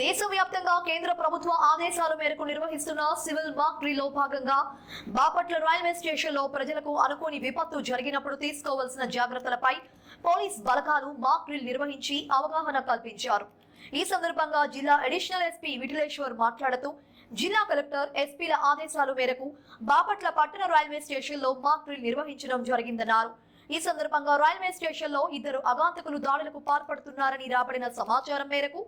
దేశవ్యాప్తంగా కేంద్ర ప్రభుత్వ ఆదేశాల మేరకు నిర్వహిస్తున్న సివిల్ మాక్ డ్రిల్లో భాగంగా బాపట్ల రైల్వే స్టేషన్లో ప్రజలకు అనుకోని విపత్తు జరిగినప్పుడు తీసుకోవాల్సిన జాగ్రత్తలపై పోలీస్ బలగాలు మాక్ డ్రిల్ నిర్వహించి అవగాహన కల్పించారు. ఈ సందర్భంగా జిల్లా అడిషనల్ ఎస్పీ విఠలేశ్వర్ మాట్లాడుతూ జిల్లా కలెక్టర్ ఎస్పీల ఆదేశాల మేరకు బాపట్ల పట్టణ రైల్వే స్టేషన్లో మాక్ డ్రిల్ నిర్వహించడం జరిగిందన్నారు. ఈ సందర్భంగా రైల్వే స్టేషన్లో ఇద్దరు అగాంతకులు దాడులకు పాల్పడుతున్నారని రాబడిన సమాచారం మేరకు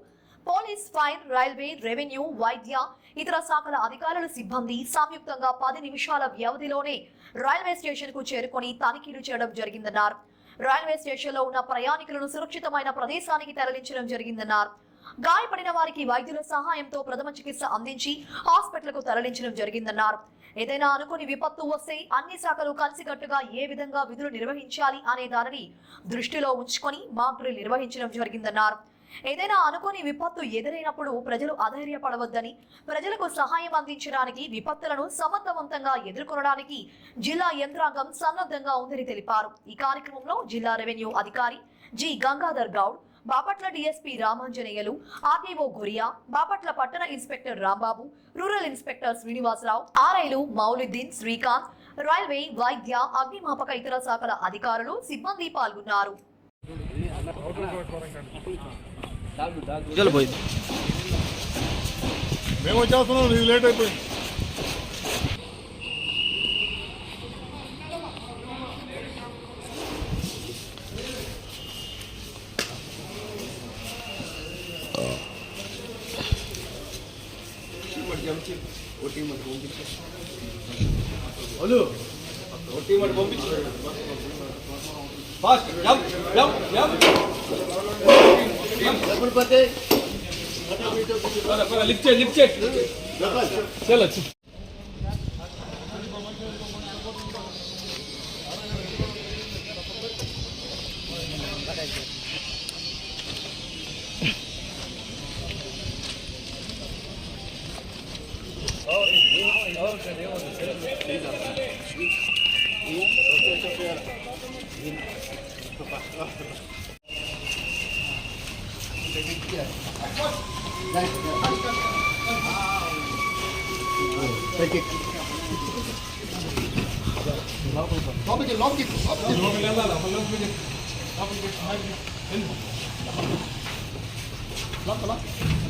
పోలీస్ ఫైర్ రైల్వే రెవెన్యూ వైద్య ఇతర శాఖల అధికారుల సిబ్బంది సంయుక్తంగా పది నిమిషాల వ్యవధిలోనే రైల్వే స్టేషన్కు చేరుకొని తనిఖీలు చేయడం జరిగిందన్నారు. రైల్వే స్టేషన్లో ఉన్న ప్రయాణికులను సురక్షితమైన ప్రదేశానికి తరలించడం జరిగిందన్నారు. గాయపడిన వారికి వైద్యుల సహాయంతో ప్రథమ చికిత్స అందించి హాస్పిటల్కు తరలించడం జరిగిందన్నారు. ఏదైనా అనుకుని విపత్తు వస్తే అన్ని శాఖలు కలిసికట్టుగా ఏ విధంగా విధులు నిర్వహించాలి అనే దానిని దృష్టిలో ఉంచుకొని మాక్ నిర్వహించడం జరిగిందన్నారు. ఏదైనా అనుకోని విపత్తు ఎదురైనప్పుడు ప్రజలు అధైర్యపడవద్దని ప్రజలకు సహాయం అందించడానికి విపత్తులను సమర్థవంతంగా ఎదుర్కొనడానికి జిల్లా యంత్రాంగం సన్నద్ధంగా ఉందని తెలిపారు. ఈ కార్యక్రమంలో జిల్లా రెవెన్యూ అధికారి G Gangadhar Goud Bapatla DSP Ramanjaneyulu RDO Guriya Bapatla పట్టణ inspector Rambabu rural inspector Srinivasarao ఆర్ఐలు Mouluddin Srikanth railway వైద్య అగ్నిమాపక ఇతర శాఖల అధికారులు సిబ్బంది పాల్గొన్నారు. చలో పోయి. మేము వచ్చేస్తున్నాం ఇది లేట్ అయిపోయింది. వలు ఒట్టి మరి పంపించు. Fast jump jump jump. Lift చేయి లిఫ్ట్ చేయి చలో Denk ik. Loop ik, loop ik, loop ik. Loop ik,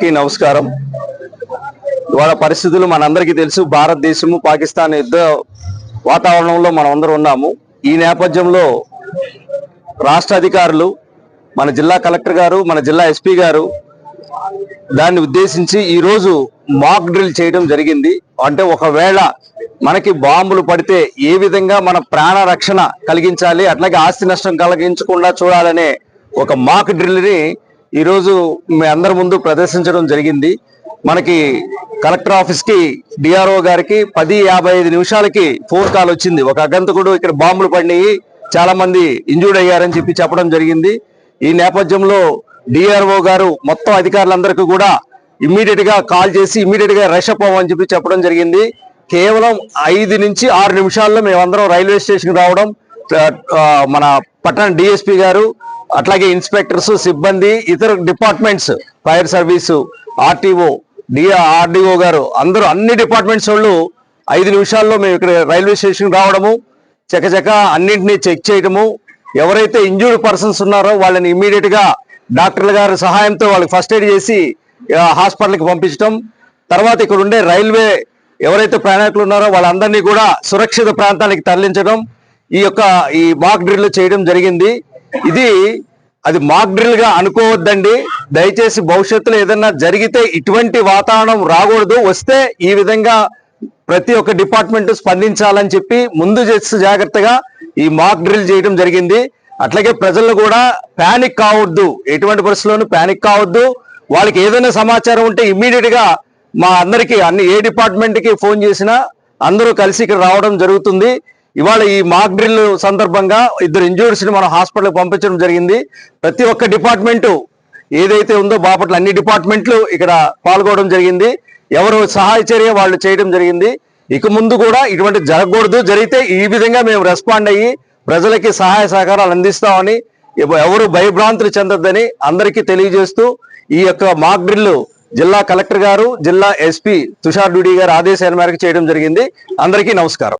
కి నమస్కారం. ఇవాళ పరిస్థితులు మనందరికీ తెలుసు. భారతదేశము పాకిస్తాన్ యుద్ధ వాతావరణంలో మనం అందరూ ఉన్నాము. ఈ నేపథ్యంలో రాష్ట్ర అధికారులు మన జిల్లా కలెక్టర్ గారు మన జిల్లా ఎస్పీ గారు దాన్ని ఉద్దేశించి ఈరోజు మాక్ డ్రిల్ చేయడం జరిగింది. అంటే ఒకవేళ మనకి బాంబులు పడితే ఏ విధంగా మన ప్రాణ రక్షణ కలిగించాలి అట్లాగే ఆస్తి నష్టం కలిగించకుండా చూడాలనే ఒక మాక్ డ్రిల్ని ఈరోజు మీ అందరి ముందు ప్రదర్శించడం జరిగింది. మనకి కలెక్టర్ ఆఫీస్కి డిఆర్ఓ గారికి పది యాభై ఐదు నిమిషాలకి ఫోన్ కాల్ వచ్చింది. ఒక అగంతకుడు ఇక్కడ బాంబులు పడినాయి. చాలా మంది ఇంజూర్డ్ అయ్యారని చెప్పి చెప్పడం జరిగింది. ఈ నేపథ్యంలో డిఆర్ఓ గారు మొత్తం అధికారులందరికీ కూడా ఇమ్మీడియట్గా కాల్ చేసి ఇమ్మీడియట్గా రష్ అప్ అవ్వని చెప్పి చెప్పడం జరిగింది. కేవలం ఐదు నుంచి ఆరు నిమిషాల్లో మేమందరం రైల్వే స్టేషన్ రావడం మన పట్టణ డిఎస్పీ గారు అట్లాగే ఇన్స్పెక్టర్స్ సిబ్బంది ఇతర departments fire service RTO D RDO గారు అందరూ అన్ని డిపార్ట్మెంట్స్ వాళ్ళు ఐదు నిమిషాల్లో మేము ఇక్కడ రైల్వే స్టేషన్ రావడము చకచక అన్నింటినీ చెక్ చేయడము ఎవరైతే ఇంజూర్డ్ పర్సన్స్ ఉన్నారో వాళ్ళని ఇమ్మీడియట్గా డాక్టర్ల గారి సహాయంతో వాళ్ళకి ఫస్ట్ ఎయిడ్ చేసి హాస్పిటల్కి పంపించడం తర్వాత ఇక్కడ ఉండే రైల్వే ఎవరైతే ప్రయాణికులు ఉన్నారో వాళ్ళందరినీ కూడా సురక్షిత ప్రాంతానికి తరలించడం ఈ యొక్క ఈ మాక్ డ్రిల్ చేయడం జరిగింది. ఇది అది మాక్ డ్రిల్గా అనుకోవద్దండి. దయచేసి భవిష్యత్తులో ఏదన్నా జరిగితే ఇటువంటి వాతావరణం రాకూడదు. వస్తే ఈ విధంగా ప్రతి ఒక్క డిపార్ట్మెంట్ స్పందించాలని చెప్పి ముందు చేసి జాగ్రత్తగా ఈ మాక్ డ్రిల్ చేయడం జరిగింది. అట్లాగే ప్రజలు కూడా ప్యానిక్ కావద్దు. ఎటువంటి పరిస్థితుల్లోనూ ప్యానిక్ కావద్దు. వాళ్ళకి ఏదైనా సమాచారం ఉంటే ఇమ్మీడియట్గా మా అందరికి అన్ని ఏ డిపార్ట్మెంట్కి ఫోన్ చేసినా అందరూ కలిసి ఇక్కడ రావడం జరుగుతుంది. ఇవాళ ఈ మాక్ డ్రిల్ సందర్భంగా ఇద్దరు ఇంజూరిస్ని మనం హాస్పిటల్కి పంపించడం జరిగింది. ప్రతి ఒక్క డిపార్ట్మెంటు ఏదైతే ఉందో బాపట్ల అన్ని డిపార్ట్మెంట్లు ఇక్కడ పాల్గొనడం జరిగింది. ఎవరు సహాయ చర్య వాళ్ళు చేయడం జరిగింది. ఇక ముందు కూడా ఇటువంటి జరగకూడదు. జరిగితే ఈ విధంగా మేము రెస్పాండ్ అయ్యి ప్రజలకి సహాయ సహకారాలు అందిస్తామని ఎవరు భయభ్రాంతులు చెందొద్దని అందరికీ తెలియజేస్తూ ఈ యొక్క మాక్ డ్రిల్ జిల్లా కలెక్టర్ గారు జిల్లా ఎస్పీ తుషార్ డూడి గారు ఆదేశాల మేరకు చేయడం జరిగింది. అందరికీ నమస్కారం.